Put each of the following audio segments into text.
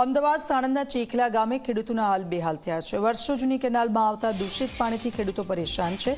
અમદાવાદ સાણંદના ચેખલા ગામે ખેડૂતોના હાલ બેહાલ થયા છે. વર્ષો જૂની કેનાલમાં આવતા દૂષિત પાણીથી ખેડૂતો પરેશાન છે.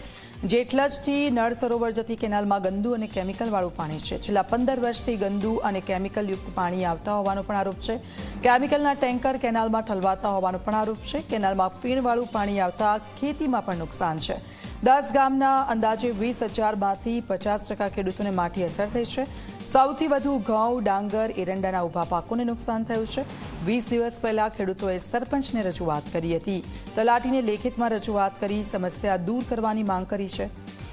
જેટલાજથી નળ સરોવર જતી કેનાલમાં ગંદુ અને કેમિકલવાળું પાણી છે. છેલ્લા પંદર વર્ષથી ગંદુ અને કેમિકલયુક્ત પાણી આવતા હોવાનો પણ આરોપ છે. કેમિકલના ટેન્કર કેનાલમાં ઠલવાતા હોવાનો પણ આરોપ છે. કેનાલમાં ફીણવાળું પાણી આવતા ખેતીમાં પણ નુકસાન છે. દસ ગામના અંદાજે વીસ હજારમાંથી પચાસ ટકા ખેડૂતોને માઠી અસર થઈ છે. સૌથી વધુ ઘઉં, ડાંગર, એરંડાના ઊભા પાકોને નુકસાન થયું છે. વીસ દિવસ પહેલા ખેડૂતોએ સરપંચને રજૂઆત કરી હતી. તલાટીને લેખિતમાં રજૂઆત કરી સમસ્યા દૂર કરવાની માંગ કરી છે.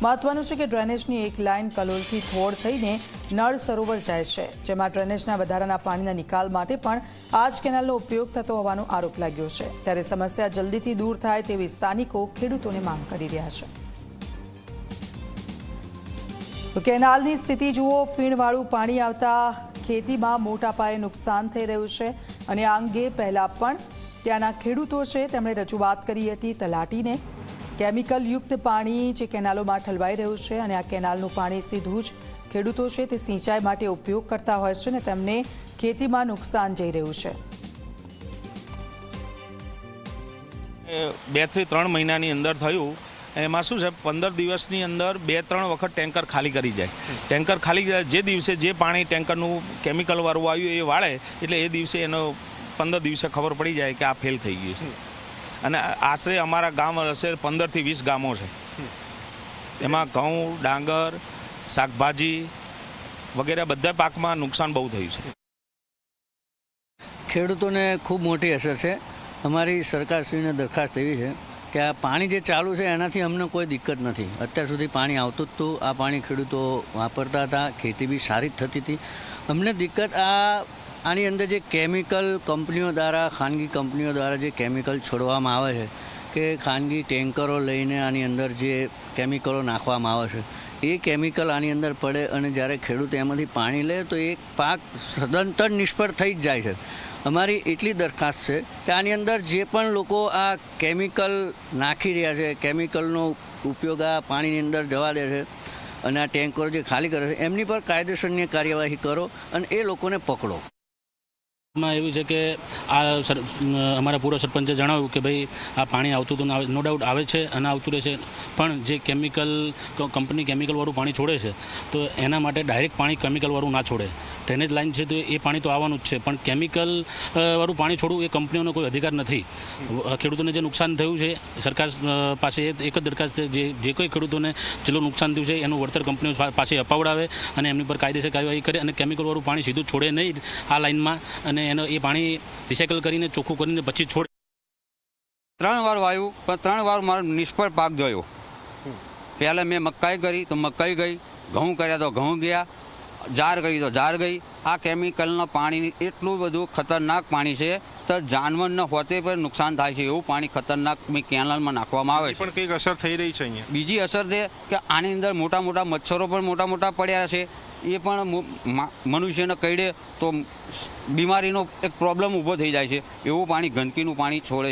મહત્વનું છે કે ડ્રેનેજની એક લાઇન કલોલથી થોડ થઈને નળ સરોવર જાય છે, જેમાં ડ્રેનેજના વધારાના પાણીના નિકાલ માટે પણ આ જ કેનાલનો ઉપયોગ થતો હોવાનો આરોપ લાગ્યો છે. ત્યારે સમસ્યા જલ્દીથી દૂર થાય તેવી સ્થાનિકો ખેડૂતોને માંગ કરી રહ્યા છે. તો કેનાલની સ્થિતિ જુઓ, ફીણવાળું પાણી આવતા ખેતીમાં મોટા પાયે નુકસાન થઈ રહ્યું છે અને આ અંગે પહેલા પણ ત્યાંના ખેડૂતો છે, તેમણે રજૂઆત કરી હતી તલાટીને. કેમિકલયુક્ત પાણી જે કેનાલોમાં ઠલવાઈ રહ્યું છે અને આ કેનાલનું પાણી સીધું જ ખેડૂતો છે તે સિંચાઈ માટે ઉપયોગ કરતા હોય છે અને તેમને ખેતીમાં નુકસાન જઈ રહ્યું છે. બેથી ત્રણ મહિનાની અંદર થયું એમાં શું છે, પંદર દિવસની અંદર બે, ત્રણ વખત ટેન્કર ખાલી કરી જાય. ટેન્કર ખાલી જાય, જે દિવસે જે પાણી ટેન્કરનું કેમિકલવાળું આવ્યું એ વાળે, એટલે એ દિવસે એનો પંદર દિવસે ખબર પડી જાય કે આ ફેલ થઈ ગયું છે. અને આશરે અમારા ગામ હશે પંદરથી વીસ ગામો છે. એમાં ઘઉં, ડાંગર, શાકભાજી વગેરે બધા પાકમાં નુકસાન બહુ થયું છે. ખેડૂતોને ખૂબ મોટી અસર છે. અમારી સરકારશ્રીને દરખાસ્ત એવી છે કે આ પાણી જે ચાલુ છે એનાથી અમને કોઈ દિક્કત નથી. અત્યાર સુધી પાણી આવતું જ હતું. આ પાણી ખેડૂતો વાપરતા હતા. ખેતી બી સારી જ થતી હતી. અમને દિક્કત આ, આની અંદર જે કેમિકલ કંપનીઓ દ્વારા, ખાનગી કંપનીઓ દ્વારા જે કેમિકલ છોડવામાં આવે છે, કે ખાનગી ટેન્કરો લઈને આની અંદર જે કેમિકલો નાખવામાં આવે છે એ કેમિકલ આની અંદર પડે અને જ્યારે ખેડૂત એમાંથી પાણી લે, તો એ પાક સદંતર નિષ્ફળ થઈ જ જાય છે. અમારી એટલી દરખાસ્ત છે કે આની અંદર જે પણ લોકો આ કેમિકલ નાખી રહ્યા છે, કેમિકલનો ઉપયોગ આ પાણીની અંદર જવા દે છે અને આ ટેન્કરો જે ખાલી કરે છે, એમની પર કાયદેસરની કાર્યવાહી કરો અને એ લોકોને પકડો. માં એવું છે કે આ અમારા પૂર્વ સરપંચે જણાવ્યું કે ભાઈ આ પાણી આવતું તો ને ડાઉટ આવે છે અને આવતું રહેશે. પણ જે કેમિકલ કંપની કેમિકલવાળું પાણી છોડે છે, તો એના માટે ડાયરેક્ટ પાણી કેમિકલવાળું ના છોડે. ડ્રેનેજ લાઇન છે તો એ પાણી તો આવવાનું જ છે, પણ કેમિકલ વાળું પાણી છોડવું એ કંપનીઓનો કોઈ અધિકાર નથી. ખેડૂતોને જે નુકસાન થયું છે, સરકાર પાસે એક જ દરખાસ્ત છે જે જે કોઈ ખેડૂતોને જેટલું નુકસાન થયું છે એનું વળતર કંપનીઓ પાસે અપાવડાવે અને એમની પર કાયદેસર કાર્યવાહી કરે અને કેમિકલવાળું પાણી સીધું છોડે નહીં આ લાઇનમાં અને એનો એ પાણી રિસાયકલ કરીને ચોખ્ખું કરીને પછી છોડ ત્રણ વાર વાયું પણ ત્રણ વાર મારો નિષ્ફળ પાક જોયો. પહેલાં મેં મકાઈ કરી તો મકાઈ ગઈ ઘઉં કર્યા તો ઘઉં ગયા જાર કરી તો જાર ગઈ. આ કેમિકલના પાણી એટલું બધું ખતરનાક પાણી છે તો જાનવરને હોતે પણ નુકસાન થાય છે એવું પાણી ખતરનાક મેં કેનાલમાં નાખવામાં આવે છે. પણ કંઈક અસર થઈ રહી છે અહીંયા? બીજી અસર છે કે આની અંદર મોટા મોટા મચ્છરો પણ મોટા મોટા પડ્યા છે. એ પણ મનુષ્યને કહીડે તો બીમારીનો એક પ્રોબ્લેમ ઊભો થઈ જાય છે. એવું પાણી ગંદકીનું પાણી છોડે